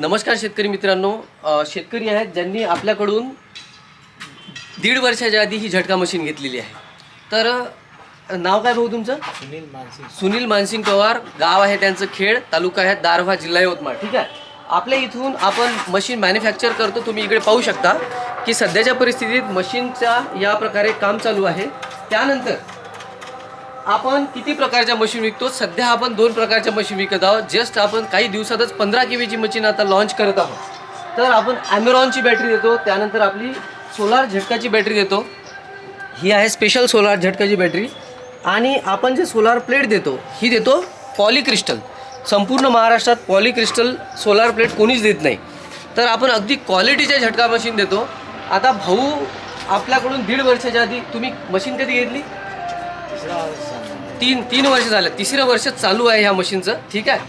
नमस्कार शेतकरी मित्रांनो. शेतकरी आहेत ज्यांनी आपल्याकडून दीड वर्षाच्या आधी ही झटका मशीन घेतलेली आहे. तर नाव काय भाऊ तुमचं? सुनील मानसिंग सुनील मानसिंग पवार. गाव आहे त्यांचं खेड तालुका आहे दारव्हा जिल्हा यवतमाळ. ठीक आहे? आपल्या इथून आपण मशीन मॅन्युफॅक्चर करतो. तुम्ही इकडे पाहू शकता की सध्याच्या परिस्थितीत मशीनचा या प्रकारे काम चालू आहे. त्यानंतर आपण किती प्रकारच्या मशीन विकतो? सध्या आपण दोन प्रकारच्या मशीन विकत आहोत. जस्ट आपण काही दिवसातच पंधरा के व्हीची मशीन आता लॉन्च करत आहोत. तर आपण ॲमेरॉनची बॅटरी देतो. त्यानंतर आपली सोलार झटकाची बॅटरी देतो. ही आहे स्पेशल सोलार झटकाची बॅटरी आणि आपण जे सोलार प्लेट देतो ही देतो पॉलिक्रिस्टल संपूर्ण महाराष्ट्रात पॉलिक्रिस्टल सोलार प्लेट कोणीच देत नाही. तर आपण अगदी क्वालिटीच्या झटका मशीन देतो. आता भाऊ आपल्याकडून दीड वर्षाच्या आधी तुम्ही मशीन कधी घेतली? तीन तीन वर्ष झालं. तिसरं वर्ष चालू आहे ह्या मशीनचं. ठीक आहे?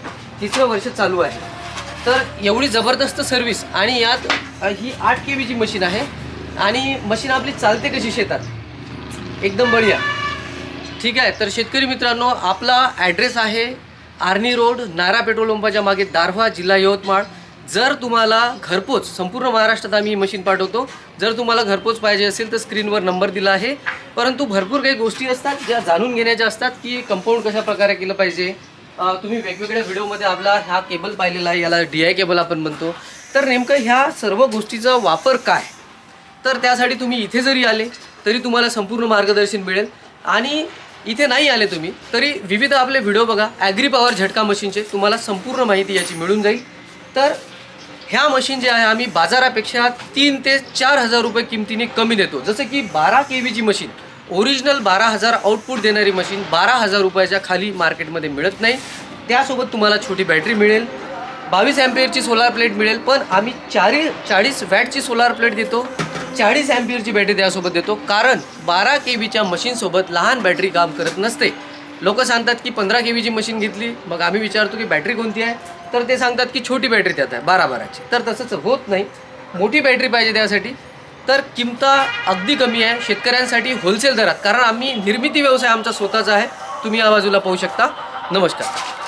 तिसरं वर्ष चालू आहे. तर एवढी जबरदस्त सर्व्हिस आणि यात ही आठ के बीची मशीन आहे. आणि मशीन आपली चालते कशी शेतात? एकदम बढिया. ठीक आहे? तर शेतकरी मित्रांनो आपला ॲड्रेस आहे आर्नी रोड नारा पेट्रोल पंपाच्या मागे दारव्हा जिल्हा यवतमाळ. जर तुम्हाला घरपोच संपूर्ण महाराष्ट्रात आम्ही मशीन पाठवतो. जर तुम्हाला घरपोच पाहिजे असेल तर स्क्रीनवर नंबर दिला आहे. परंतु भरपूर काही गोष्टी असतात ज्या जाणून घेण्याच्या असतात की कंपाऊंड कशा प्रकारे केलं पाहिजे. तुम्ही वेगवेगळ्या व्हिडिओमध्ये आपला हा केबल पाहिलेला आहे याला डी आय केबल आपण म्हणतो. तर नेमकं ह्या सर्व गोष्टीचा वापर काय? तर त्यासाठी तुम्ही इथे जरी आले तरी तुम्हाला संपूर्ण मार्गदर्शन मिळेल. आणि इथे नाही आले तुम्ही तरी विविध आपले व्हिडिओ बघा. ॲग्री पॉवर झटका मशीनचे तुम्हाला संपूर्ण माहिती याची मिळून जाईल. तर ह्या मशीन जे आहे आम्ही बाजारापेक्षा तीन ते चार हजार रुपये किमतीने कमी देतो. जसं की बारा के व्हीची मशीन ओरिजिनल बारा हजार आउटपुट देणारी मशीन बारा हजार रुपयाच्या खाली मार्केटमध्ये मिळत नाही. त्यासोबत तुम्हाला छोटी बॅटरी मिळेल बावीस ॲम्पियरची सोलार प्लेट मिळेल पण आम्ही चारी चाळीस वॅटची सोलार प्लेट देतो. चाळीस ॲम्पियरची बॅटरी त्यासोबत देतो कारण बारा के बीच्या मशीनसोबत लहान बॅटरी काम करत नसते. लोक सांगतात की पंधरा के बीची मशीन घेतली मग आम्ही विचारतो की बॅटरी कोणती आहे? तर ते सांगतात की छोटी बॅटरी त्यात आहे बारा बाराची. तर तसंच होत नाही. मोठी बॅटरी पाहिजे त्यासाठी. तर किमता अगदी कमी आहे. शेतकऱ्यांसाठी होलसेल दरात. कारण आम्ही निर्मिती व्यवसाय आमचा स्वतःचा आहे. तुम्ही या बाजूला पाहू शकता. नमस्कार.